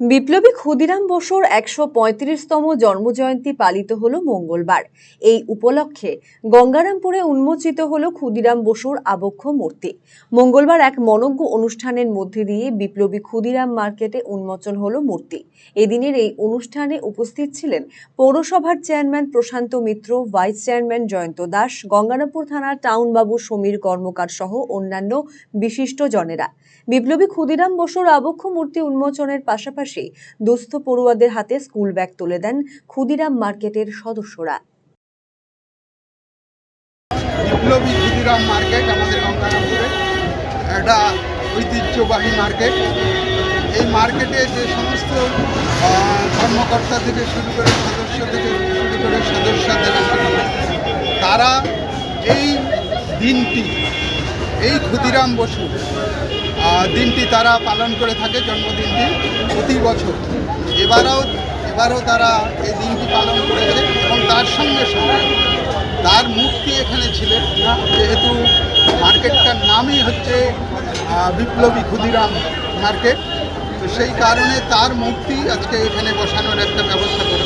বিপ্লবী ক্ষুদিরাম বসুর একশো পঁয়ত্রিশতম জন্মজয়ন্তী পালিত হলো মঙ্গলবার। এই উপলক্ষে গঙ্গারামপুরে উন্মোচিত হলো ক্ষুদিরাম বসুর আবক্ষ মূর্তি। মঙ্গলবার এক মনজ্ঞ অনুষ্ঠানের মধ্যে দিয়ে বিপ্লবী ক্ষুদিরাম মার্কেটে উন্মোচন হলো মূর্তি। এদিনের এই অনুষ্ঠানে উপস্থিত ছিলেন পৌরসভার chairman Prashanta Mitra, vice chairman Jayanta Das, Gangarampur থানার টাউনবাবু সমীর কর্মকার সহ অন্যান্য বিশিষ্ট জনেরা। বিপ্লবী ক্ষুদিরাম বসুর আবক্ষ মূর্তি উন্মোচনের পাশাপাশি দুস্থ পড়ুয়াদের হাতে স্কুল ব্যাগ তুলে দেন ক্ষুদিরাম মার্কেটের সদস্যরা। ক্ষুদিরাম মার্কেট, আমাদের একটা ঐতিহ্যবাহী মার্কেট। এই মার্কেটে যে সমস্ত কর্মকর্তা থেকে শুরু করে সদস্য থেকে শুরু করে সদস্য থেকে শুরু করে। তারা এই দিনটি, এই ক্ষুদিরাম বসু দিনটি তারা পালন করে থাকে, জন্মদিনটি। প্রতি বছর। এবারও এবারও তারা এই দিনটি পালন করেছে এবং তার সঙ্গে সঙ্গে তার মূর্তি এখানে ছিলেন যেহেতু মার্কেটটার নামই হচ্ছে বিপ্লবী ক্ষুদিরাম মার্কেট। তো সেই কারণে তার মূর্তি আজকে এখানে বসানোর একটা ব্যবস্থা করে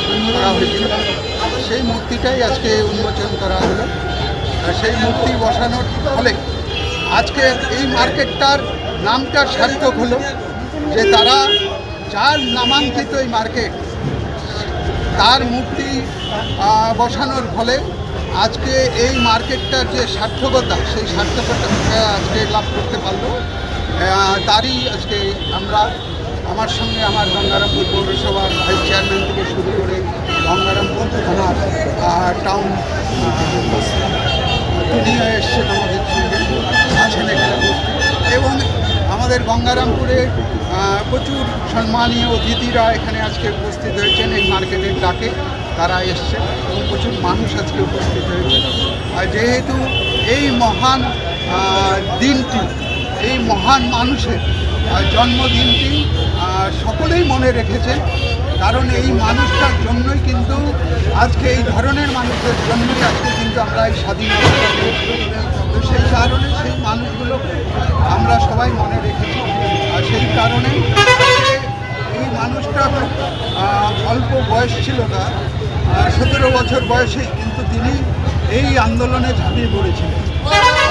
হয়েছিল। সেই মূর্তিটাই আজকে উন্মোচন করা হলো। আর সেই মূর্তি বসানোর ফলে আজকে এই মার্কেটটার নামটা সার্থক হলো যে তারা যার নামাঙ্কিত এই মার্কেট, তার মূর্তি বসানোর ফলে আজকে এই মার্কেটটার যে সার্থকতা, সেই সার্থকতা আজকে লাভ করতে পারল। তারই আজকে আমরা আমার সঙ্গে আমার গঙ্গারামপুর পৌরসভার ভাইস চেয়ারম্যান থেকে শুরু করে গঙ্গারামপুর থানার টাউন তিনিও এসছেন আমাদের সঙ্গে আছেন এখানে এবং আমাদের গঙ্গারামপুরে প্রচুর সম্মানীয় অতিথিরা এখানে আজকে উপস্থিত হয়েছেন। এই মার্কেটের ডাকে তারা এসছে এবং প্রচুর মানুষ আজকে উপস্থিত হয়েছে। আর যেহেতু এই মহান দিনটি, এই মহান মানুষের জন্মদিনটি সকলেই মনে রেখেছেন, কারণ এই মানুষটার জন্যই কিন্তু আজকে এই ধরনের মানুষের জন্যই আজকে কিন্তু আমরা এই স্বাধীনতা তো সেই কারণে সেই মানুষগুলো আমরা সবাই মনে রেখেছি। আর সেই কারণে আজকে এই মানুষটা অল্প বয়স ছিল না সতেরো বছর বয়সে কিন্তু তিনি এই আন্দোলনে ঝাঁপিয়ে পড়েছিলেন।